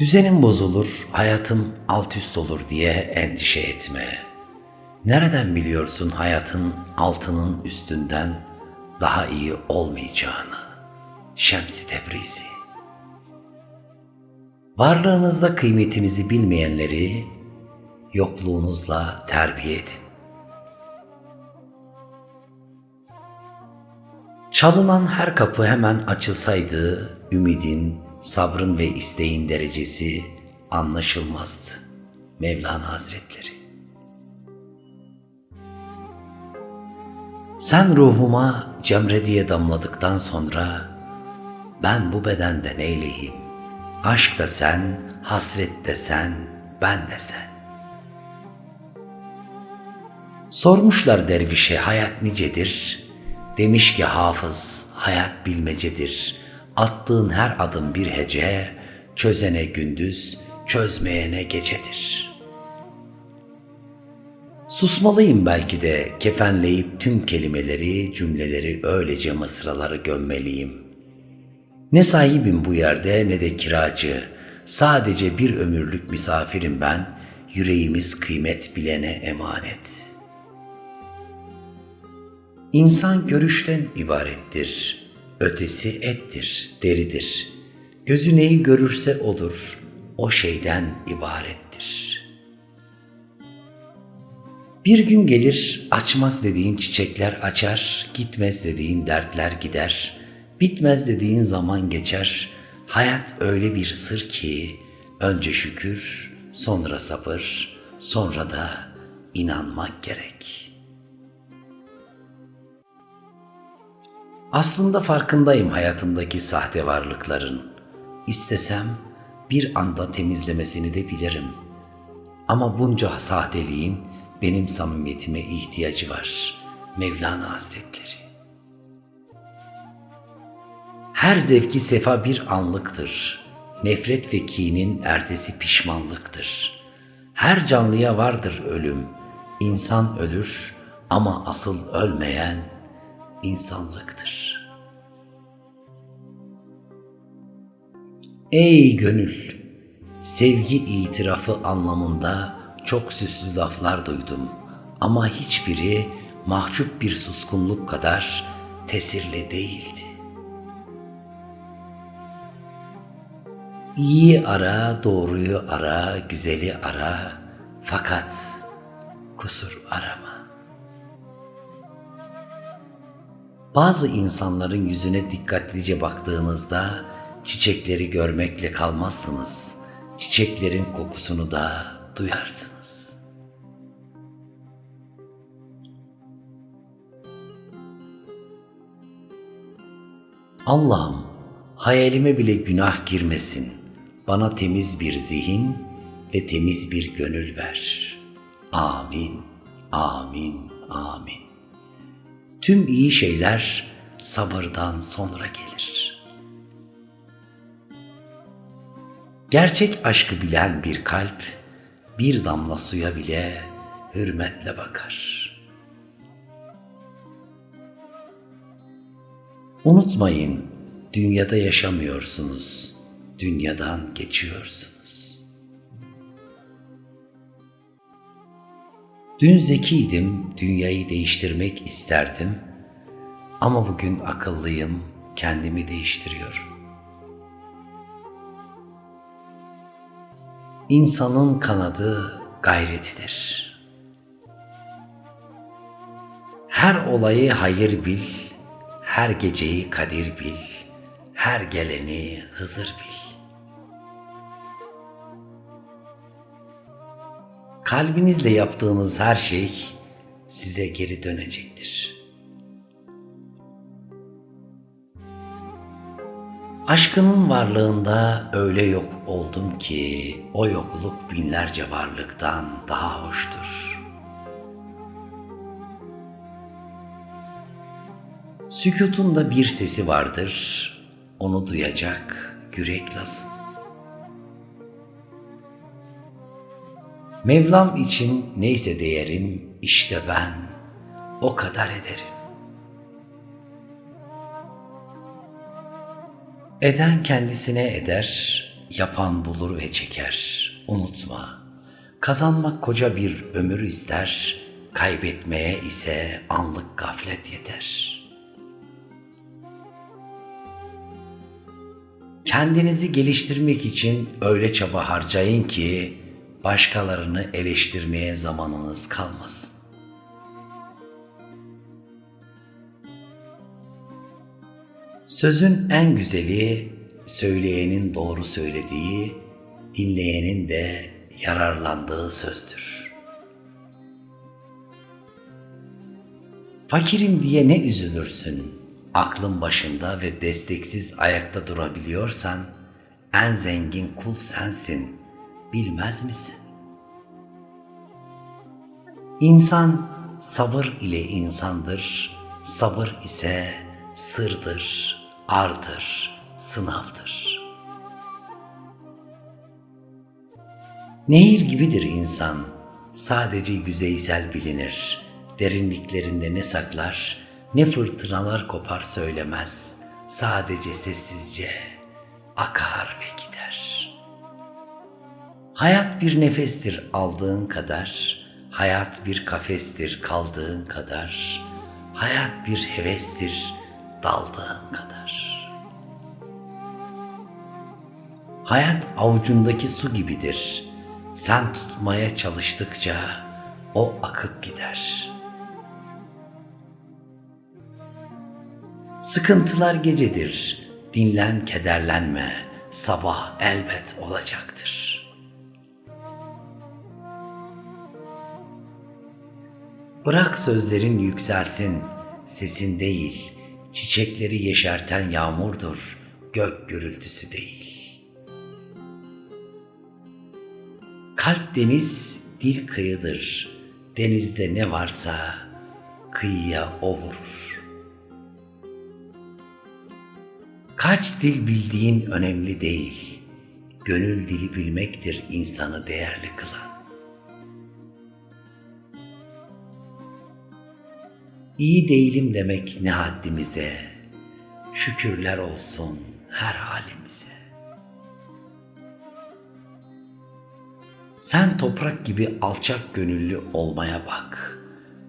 Düzenin bozulur, hayatın alt üst olur diye endişe etme. Nereden biliyorsun hayatın altının üstünden daha iyi olmayacağını? Şems-i Tebrizi Varlığınızda kıymetinizi bilmeyenleri yokluğunuzla terbiye edin. Çalınan her kapı hemen açılsaydı ümidin, sabrın ve isteğin derecesi anlaşılmazdı. Mevlana Hazretleri. Sen ruhuma cemre diye damladıktan sonra ben bu bedende neyleyim? Aşk da sen, hasret de sen, ben de sen. Sormuşlar dervişe hayat nicedir? Demiş ki hafız hayat bilmecedir. Attığın her adım bir hece, çözene gündüz, çözmeyene gecedir. Susmalıyım belki de kefenleyip tüm kelimeleri, cümleleri öylece mısraları gömmeliyim. Ne sahibim bu yerde ne de kiracı, sadece bir ömürlük misafirim ben, yüreğimiz kıymet bilene emanet.'' İnsan görüşten ibarettir. Ötesi ettir, deridir. Gözü neyi görürse odur. O şeyden ibarettir. Bir gün gelir açmaz dediğin çiçekler açar, gitmez dediğin dertler gider, bitmez dediğin zaman geçer. Hayat öyle bir sır ki önce şükür, sonra sabır, sonra da inanmak gerek.'' Aslında farkındayım hayatımdaki sahte varlıkların. İstesem bir anda temizlemesini de bilirim. Ama bunca sahteliğin benim samimiyetime ihtiyacı var. Mevlana Hazretleri. Her zevki sefa bir anlıktır. Nefret ve kinin ertesi pişmanlıktır. Her canlıya vardır ölüm. İnsan ölür ama asıl ölmeyen insanlıktır. Ey gönül! Sevgi itirafı anlamında çok süslü laflar duydum ama hiçbiri mahcup bir suskunluk kadar tesirli değildi. İyi ara, doğruyu ara, güzeli ara fakat kusur arama. Bazı insanların yüzüne dikkatlice baktığınızda çiçekleri görmekle kalmazsınız. Çiçeklerin kokusunu da duyarsınız. Allah'ım hayalime bile günah girmesin. Bana temiz bir zihin ve temiz bir gönül ver. Amin, amin, amin. Tüm iyi şeyler sabırdan sonra gelir. Gerçek aşkı bilen bir kalp bir damla suya bile hürmetle bakar. Unutmayın, dünyada yaşamıyorsunuz, dünyadan geçiyorsunuz. Dün zekiydim, dünyayı değiştirmek isterdim ama bugün akıllıyım, kendimi değiştiriyorum. İnsanın kanadı gayretidir. Her olayı hayır bil, her geceyi kadir bil, her geleni Hızır bil. Kalbinizle yaptığınız her şey size geri dönecektir. Aşkının varlığında öyle yok oldum ki o yokluk binlerce varlıktan daha hoştur. Sükutunda bir sesi vardır, onu duyacak yürek lazım. Mevlam için neyse değerim, işte ben o kadar ederim. Eden kendisine eder, yapan bulur ve çeker. Unutma, kazanmak koca bir ömür ister, kaybetmeye ise anlık gaflet yeter. Kendinizi geliştirmek için öyle çaba harcayın ki başkalarını eleştirmeye zamanınız kalmasın. Sözün en güzeli söyleyenin doğru söylediği, dinleyenin de yararlandığı sözdür. Fakirim diye ne üzülürsün? Aklın başında ve desteksiz ayakta durabiliyorsan en zengin kul sensin. Bilmez misin? İnsan sabır ile insandır. Sabır ise sırdır, ardır, sınavdır. Nehir gibidir insan, sadece yüzeysel bilinir. Derinliklerinde ne saklar, ne fırtınalar kopar söylemez. Sadece sessizce akar ve gider. Hayat bir nefestir aldığın kadar, hayat bir kafestir kaldığın kadar, hayat bir hevestir daldığın kadar. Hayat avucundaki su gibidir. Sen tutmaya çalıştıkça o akıp gider. Sıkıntılar gecedir. Dinlen, kederlenme. Sabah elbet olacaktır. Bırak sözlerin yükselsin, sesin değil, çiçekleri yeşerten yağmurdur, gök gürültüsü değil. Kalp deniz, dil kıyıdır. Denizde ne varsa kıyıya o vurur. Kaç dil bildiğin önemli değil. Gönül dili bilmektir insanı değerli kılan. İyi değilim demek ne haddimize. Şükürler olsun her halimize. Sen toprak gibi alçak gönüllü olmaya bak.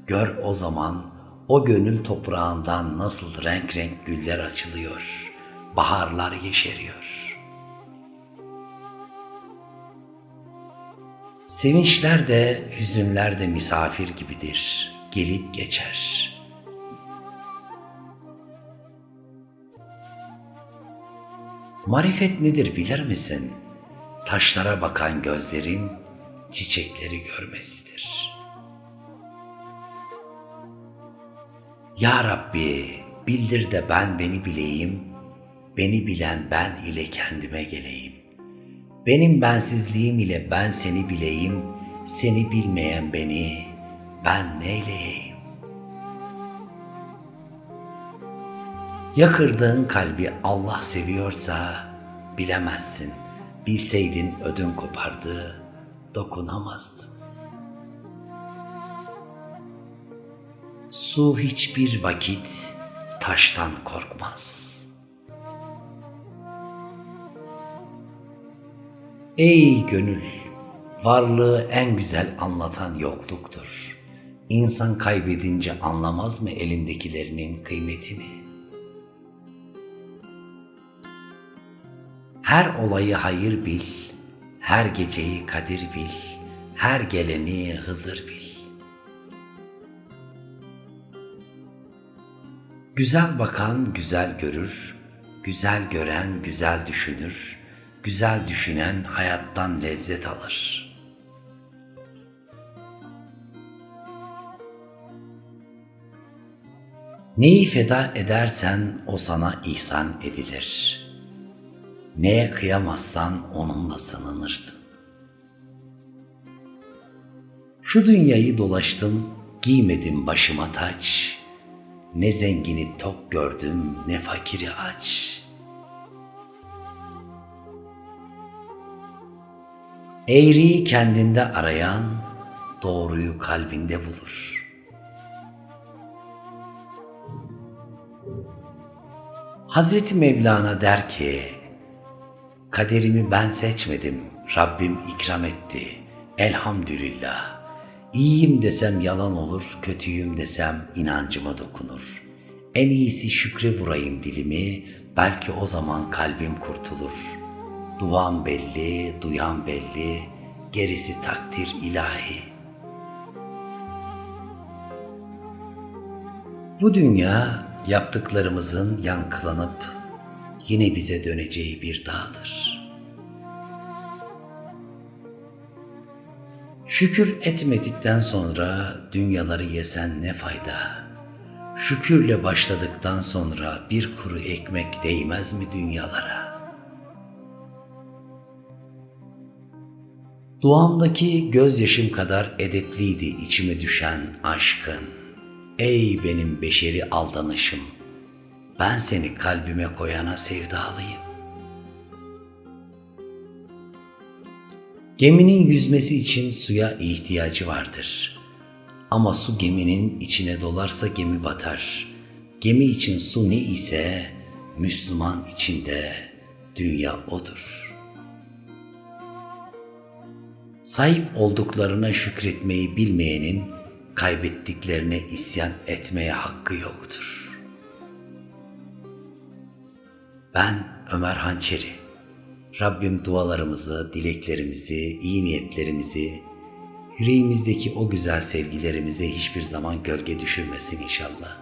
Gör o zaman o gönül toprağından nasıl renk renk güller açılıyor, baharlar yeşeriyor. Sevinçler de, hüzünler de misafir gibidir, gelip geçer. Marifet nedir bilir misin? Taşlara bakan gözlerin çiçekleri görmesidir. Ya Rabbi bildir de ben beni bileyim, beni bilen ben ile kendime geleyim. Benim bensizliğim ile ben seni bileyim, seni bilmeyen beni ben neyleyeyim? Ya kırdığın kalbi Allah seviyorsa bilemezsin. Bilseydin ödün kopardı, dokunamazdın. Su hiçbir vakit taştan korkmaz. Ey gönül, varlığı en güzel anlatan yokluktur. İnsan kaybedince anlamaz mı elindekilerinin kıymetini? Her olayı hayır bil, her geceyi kadir bil, her geleni Hızır bil. Güzel bakan güzel görür, güzel gören güzel düşünür, güzel düşünen hayattan lezzet alır. Neyi feda edersen o sana ihsan edilir. Neye kıyamazsan onunla sınanırsın. Şu dünyayı dolaştım, giymedim başıma taç. Ne zengini tok gördüm, ne fakiri aç. Eğriyi kendinde arayan, doğruyu kalbinde bulur. Hazreti Mevlana der ki, Kaderimi ben seçmedim, Rabbim ikram etti. Elhamdülillah. İyiyim desem yalan olur, kötüyüm desem inancıma dokunur. En iyisi şükre vurayım dilimi, belki o zaman kalbim kurtulur. Duam belli, duyan belli, gerisi takdir ilahi. Bu dünya yaptıklarımızın yankılanıp yine bize döneceği bir dağdır. Şükür etmedikten sonra dünyaları yesen ne fayda? Şükürle başladıktan sonra bir kuru ekmek değmez mi dünyalara? Duamdaki gözyaşım kadar edepliydi içime düşen aşkın. Ey benim beşeri aldanışım, ben seni kalbime koyana sevdalıyım. Geminin yüzmesi için suya ihtiyacı vardır. Ama su geminin içine dolarsa gemi batar. Gemi için su ne ise Müslüman içinde dünya odur. Sahip olduklarına şükretmeyi bilmeyenin kaybettiklerine isyan etmeye hakkı yoktur. Ben Ömer Hançeri. Rabbim dualarımızı, dileklerimizi, iyi niyetlerimizi, yüreğimizdeki o güzel sevgilerimize hiçbir zaman gölge düşürmesin inşallah.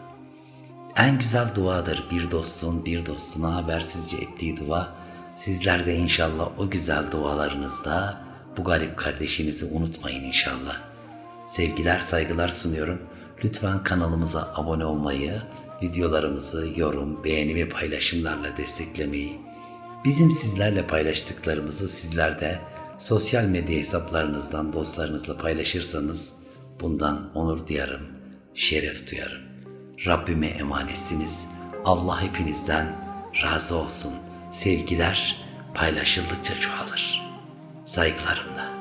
En güzel duadır bir dostun bir dostuna habersizce ettiği dua. Sizler de inşallah o güzel dualarınızda bu garip kardeşinizi unutmayın inşallah. Sevgiler, saygılar sunuyorum. Lütfen kanalımıza abone olmayı, videolarımızı yorum, beğeni ve paylaşımlarla desteklemeyi, bizim sizlerle paylaştıklarımızı sizler de sosyal medya hesaplarınızdan dostlarınızla paylaşırsanız bundan onur duyarım, şeref duyarım. Rabbime emanetsiniz. Allah hepinizden razı olsun. Sevgiler paylaşıldıkça çoğalır. Saygılarımla.